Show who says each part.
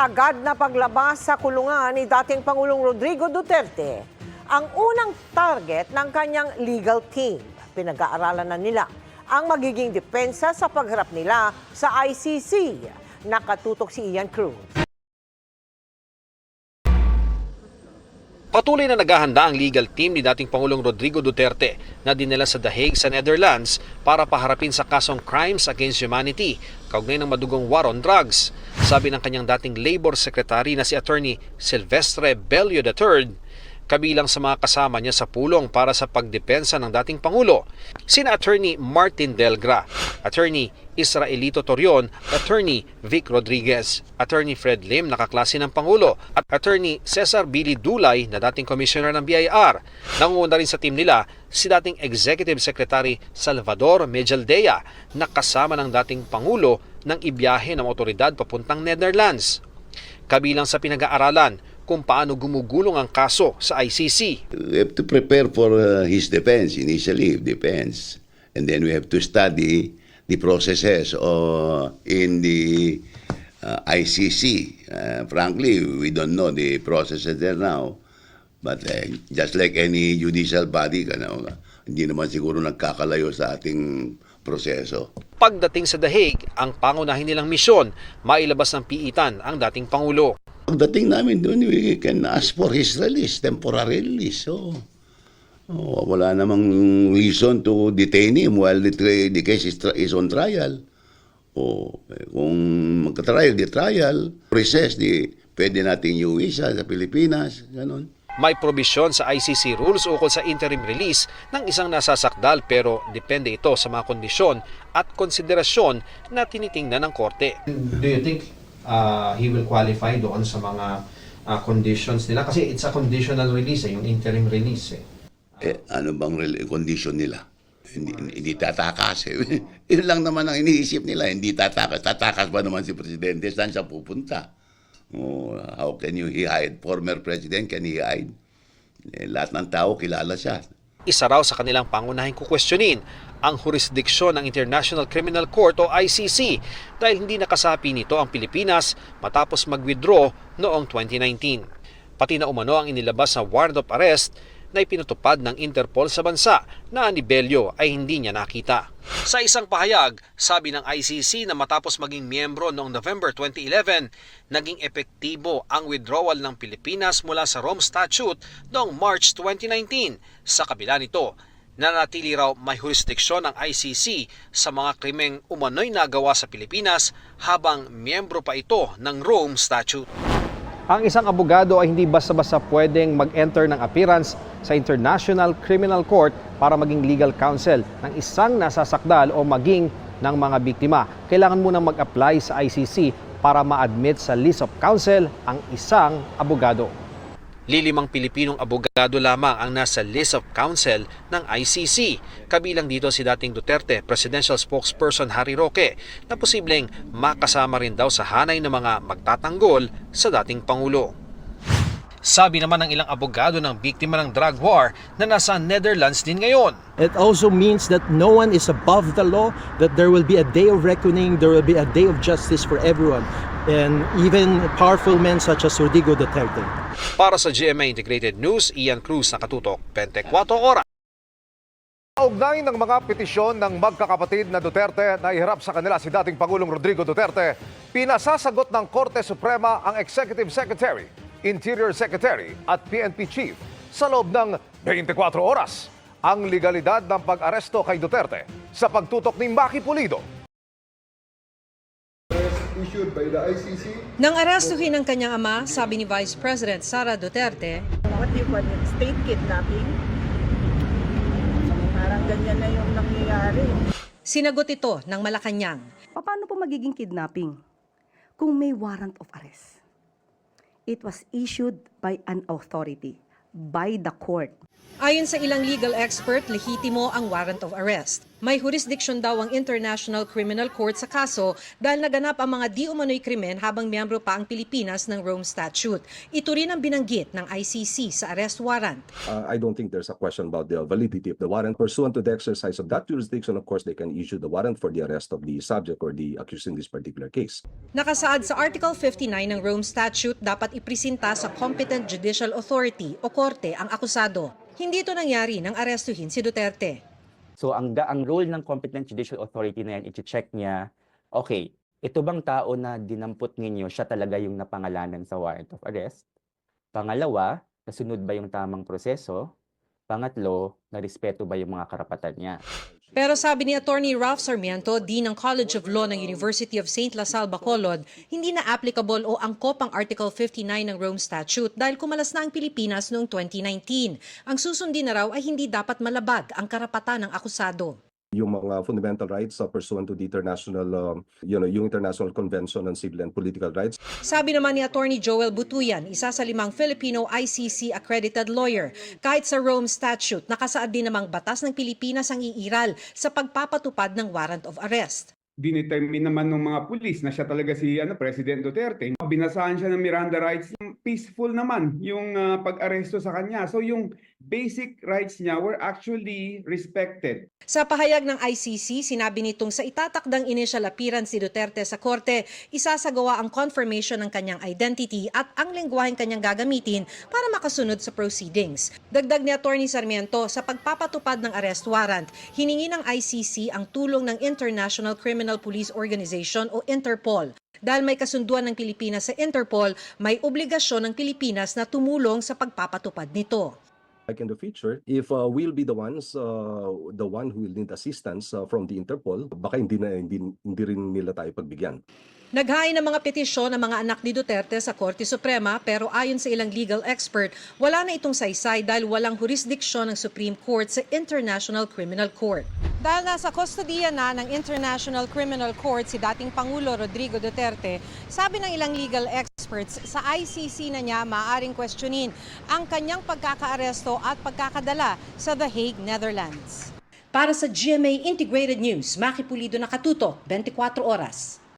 Speaker 1: Agad na paglabas sa kulungan ni dating Pangulong Rodrigo Duterte ang unang target ng kanyang legal team. Pinag-aaralan na nila ang magiging depensa sa pagharap nila sa ICC. Nakatutok si Ian Cruz.
Speaker 2: Patuloy na naghahanda ang legal team ni dating Pangulong Rodrigo Duterte na dinala sa The Hague sa Netherlands para paharapin sa kasong crimes against humanity kaugnay ng madugong war on drugs. Sabi ng kanyang dating labor secretary na si attorney Silvestre Bello III, kabilang sa mga kasama niya sa pulong para sa pagdepensa ng dating Pangulo, sina attorney Martin Delgra, attorney Israelito Torion, attorney Vic Rodriguez, attorney Fred Lim, nakaklase ng Pangulo, at attorney Cesar Billy Dulay na dating commissioner ng BIR. Nangunguna rin sa team nila si dating Executive Secretary Salvador Mejaldea na kasama ng dating Pangulo nang ibiyahe ng otoridad papuntang Netherlands. Kabilang sa pinag-aaralan kung paano gumugulong ang kaso sa ICC.
Speaker 3: We have to prepare for uh, his defense, initially defense. And then we have to study the processes uh, in the uh, ICC. Uh, frankly, we don't know the processes there now. But uh, just like any judicial body, ano, hindi naman siguro nagkakalayo sa ating proseso.
Speaker 2: Pagdating sa The Hague, ang pangunahin nilang misyon, mailabas ng piitan ang dating Pangulo.
Speaker 3: Pagdating namin doon, we can ask for his release, temporary release. So, oh, wala namang reason to detain him while the, the case is, tra- is on trial. O eh, kung magka-trial, di trial, recess, di pwede nating iuwi siya sa Pilipinas, ganun.
Speaker 2: May probisyon sa ICC rules ukol sa interim release ng isang nasasakdal pero depende ito sa mga kondisyon at konsiderasyon na tinitingnan ng korte.
Speaker 4: Do you think uh, he will qualify doon sa mga uh, conditions nila? Kasi it's a conditional release, eh, yung interim release. Eh.
Speaker 3: Eh, ano bang condition nila? Hindi, hindi tatakas eh. Yun lang naman ang iniisip nila, hindi tatakas. Tatakas ba naman si Presidente? Saan siya pupunta? Oh, how can you he hide? Former President, can he hide? Eh, lahat ng tao kilala siya.
Speaker 2: Isa raw sa kanilang pangunahing kukwestiyonin ang jurisdiksyon ng International Criminal Court o ICC dahil hindi nakasapi nito ang Pilipinas matapos mag-withdraw noong 2019. Pati na umano ang inilabas na warrant of arrest na ipinutupad ng Interpol sa bansa na ni Bello ay hindi niya nakita. Sa isang pahayag, sabi ng ICC na matapos maging miyembro noong November 2011, naging epektibo ang withdrawal ng Pilipinas mula sa Rome Statute noong March 2019. Sa kabila nito, nanatili raw may jurisdiksyon ng ICC sa mga krimeng umano'y nagawa sa Pilipinas habang miyembro pa ito ng Rome Statute. Ang isang abogado ay hindi basta-basta pwedeng mag-enter ng appearance sa International Criminal Court para maging legal counsel ng isang nasasakdal o maging ng mga biktima. Kailangan munang mag-apply sa ICC para ma-admit sa list of counsel ang isang abogado. Lilimang Pilipinong abogado lamang ang nasa list of counsel ng ICC. Kabilang dito si dating Duterte Presidential Spokesperson Harry Roque na posibleng makasama rin daw sa hanay ng mga magtatanggol sa dating Pangulo. Sabi naman ng ilang abogado ng biktima ng drug war na nasa Netherlands din ngayon.
Speaker 5: It also means that no one is above the law, that there will be a day of reckoning, there will be a day of justice for everyone, and even powerful men such as Rodrigo Duterte.
Speaker 2: Para sa GMA Integrated News, Ian Cruz nakatutok 24 oras.
Speaker 6: Kaugnay ng mga petisyon ng magkakapatid na Duterte na iharap sa kanila si dating Pangulong Rodrigo Duterte, pinasasagot ng Korte Suprema ang Executive Secretary, Interior Secretary at PNP Chief sa loob ng 24 oras ang legalidad ng pag-aresto kay Duterte sa pagtutok ni Maki Pulido.
Speaker 7: issued by the ICC
Speaker 8: Nang arestuhin ang kanyang ama, sabi ni Vice President Sara Duterte,
Speaker 9: what do you call it, state kidnapping. Parang ganyan na yung nangyayari.
Speaker 8: sinagot ito ng Malacanang.
Speaker 10: Paano po magiging kidnapping kung may warrant of arrest? It was issued by an authority, by the court.
Speaker 8: Ayon sa ilang legal expert, lehitimo ang warrant of arrest. May jurisdiction daw ang International Criminal Court sa kaso dahil naganap ang mga di umano'y krimen habang miyembro pa ang Pilipinas ng Rome Statute. Ito rin ang binanggit ng ICC sa arrest warrant.
Speaker 7: Uh, I don't think there's a question about the validity of the warrant. Pursuant to the exercise of that jurisdiction, of course, they can issue the warrant for the arrest of the subject or the accused in this particular case.
Speaker 8: Nakasaad sa Article 59 ng Rome Statute dapat ipresenta sa competent judicial authority o korte ang akusado. Hindi ito nangyari nang arestuhin si Duterte.
Speaker 11: So ang ang role ng competent judicial authority na yan, i-check niya, okay, ito bang tao na dinampot ninyo, siya talaga yung napangalanan sa warrant of arrest? Pangalawa, nasunod ba yung tamang proseso? Pangatlo, narespeto ba yung mga karapatan niya?
Speaker 8: Pero sabi ni Attorney Ralph Sarmiento, Dean ng College of Law ng University of St. La Salle, Bacolod, hindi na applicable o angkop ang Article 59 ng Rome Statute dahil kumalas na ang Pilipinas noong 2019. Ang susundin na raw ay hindi dapat malabag ang karapatan ng akusado.
Speaker 7: Yung mga fundamental rights uh, pursuant to the international, um, you know, yung International Convention on Civil and Political Rights,
Speaker 8: Sabi naman ni Attorney Joel Butuyan, isa sa limang Filipino ICC accredited lawyer, kahit sa Rome Statute, nakasaad din namang batas ng Pilipinas ang iiral sa pagpapatupad ng warrant of arrest.
Speaker 12: dinetermine naman ng mga pulis na siya talaga si ano President Duterte. Binasahan siya ng Miranda rights. Peaceful naman yung ah, pag-aresto sa kanya. So yung basic rights niya were actually respected.
Speaker 8: Sa pahayag ng ICC, sinabi nitong sa itatakdang initial appearance si Duterte sa korte, isasagawa ang confirmation ng kanyang identity at ang lengguwaheng kanyang gagamitin para makasunod sa proceedings. Dagdag ni Attorney Sarmiento, sa pagpapatupad ng arrest warrant, hiningi ng ICC ang tulong ng International Criminal Police Organization o Interpol. Dahil may kasunduan ng Pilipinas sa Interpol, may obligasyon ng Pilipinas na tumulong sa pagpapatupad nito.
Speaker 7: Like in the future, if uh, we'll be the ones, uh, the one who will need assistance uh, from the Interpol, baka hindi na hindi, hindi rin nila tayo pagbigyan.
Speaker 8: Naghain ng mga petisyon ng mga anak ni Duterte sa Korte Suprema pero ayon sa ilang legal expert, wala na itong saysay dahil walang jurisdiksyon ng Supreme Court sa International Criminal Court. Dahil nasa kustodiya na ng International Criminal Court si dating Pangulo Rodrigo Duterte, sabi ng ilang legal experts, sa ICC na niya maaaring questionin ang kanyang pagkakaaresto at pagkakadala sa The Hague, Netherlands. Para sa GMA Integrated News, Maki Pulido Nakatuto, 24 Oras.